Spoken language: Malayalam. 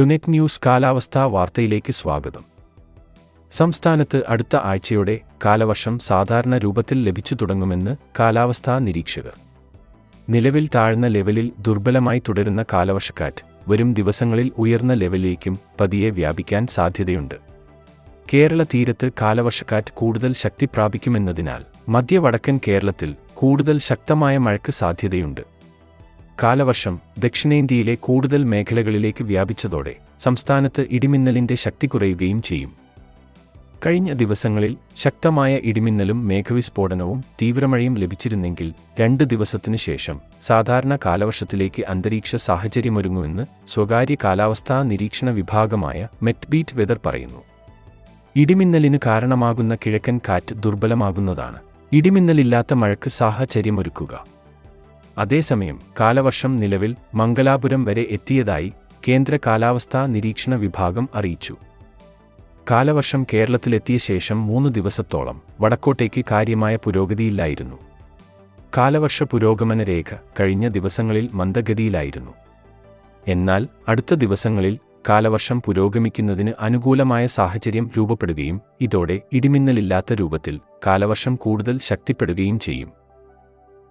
ടുനെറ്റ് ന്യൂസ് കാലാവസ്ഥാ വാർത്തയിലേക്ക് സ്വാഗതം. സംസ്ഥാനത്ത് അടുത്ത ആഴ്ചയോടെ കാലവർഷം സാധാരണ രൂപത്തിൽ ലഭിച്ചു തുടങ്ങുമെന്ന് കാലാവസ്ഥാ നിരീക്ഷകർ. നിലവിൽ താഴ്ന്ന ലെവലിൽ ദുർബലമായി തുടരുന്ന കാലവർഷക്കാറ്റ് വരും ദിവസങ്ങളിൽ ഉയർന്ന ലെവലിലേക്കും പതിയെ വ്യാപിക്കാൻ സാധ്യതയുണ്ട്. കേരള തീരത്ത് കാലവർഷക്കാറ്റ് കൂടുതൽ ശക്തി പ്രാപിക്കുമെന്നതിനാൽ മധ്യവടക്കൻ കേരളത്തിൽ കൂടുതൽ ശക്തമായ മഴയ്ക്ക് സാധ്യതയുണ്ട്. കാലവർഷം ദക്ഷിണേന്ത്യയിലെ കൂടുതൽ മേഖലകളിലേക്ക് വ്യാപിച്ചതോടെ സംസ്ഥാനത്ത് ഇടിമിന്നലിന്റെ ശക്തി കുറയുകയും ചെയ്യും. കഴിഞ്ഞ ദിവസങ്ങളിൽ ശക്തമായ ഇടിമിന്നലും മേഘവിസ്ഫോടനവും തീവ്രമഴയും ലഭിച്ചിരുന്നെങ്കിൽ രണ്ട് ദിവസത്തിനു ശേഷം സാധാരണ കാലവർഷത്തിലേക്ക് അന്തരീക്ഷ സാഹചര്യമൊരുങ്ങുമെന്ന് സ്വകാര്യ കാലാവസ്ഥാ നിരീക്ഷണ വിഭാഗമായ മെറ്റ്ബീറ്റ് വെതർ പറയുന്നു. ഇടിമിന്നലിന് കാരണമാകുന്ന കിഴക്കൻ കാറ്റ് ദുർബലമാകുന്നതാണ്. ഇടിമിന്നലില്ലാത്ത മഴയ്ക്ക് സാഹചര്യമൊരുക്കുക. അതേസമയം കാലവർഷം നിലവിൽ മംഗലാപുരം വരെ എത്തിയതായി കേന്ദ്ര കാലാവസ്ഥാ നിരീക്ഷണ വിഭാഗം അറിയിച്ചു. കാലവർഷം കേരളത്തിലെത്തിയ ശേഷം മൂന്ന് ദിവസത്തോളം വടക്കോട്ടേക്ക് കാര്യമായ പുരോഗതിയില്ലായിരുന്നു. കാലവർഷ പുരോഗമന രേഖ കഴിഞ്ഞ ദിവസങ്ങളിൽ മന്ദഗതിയിലായിരുന്നു. എന്നാൽ അടുത്ത ദിവസങ്ങളിൽ കാലവർഷം പുരോഗമിക്കുന്നതിന് അനുകൂലമായ സാഹചര്യം രൂപപ്പെടുകയും ഇതോടെ ഇടിമിന്നലില്ലാത്ത രൂപത്തിൽ കാലവർഷം കൂടുതൽ ശക്തിപ്പെടുകയും ചെയ്യും.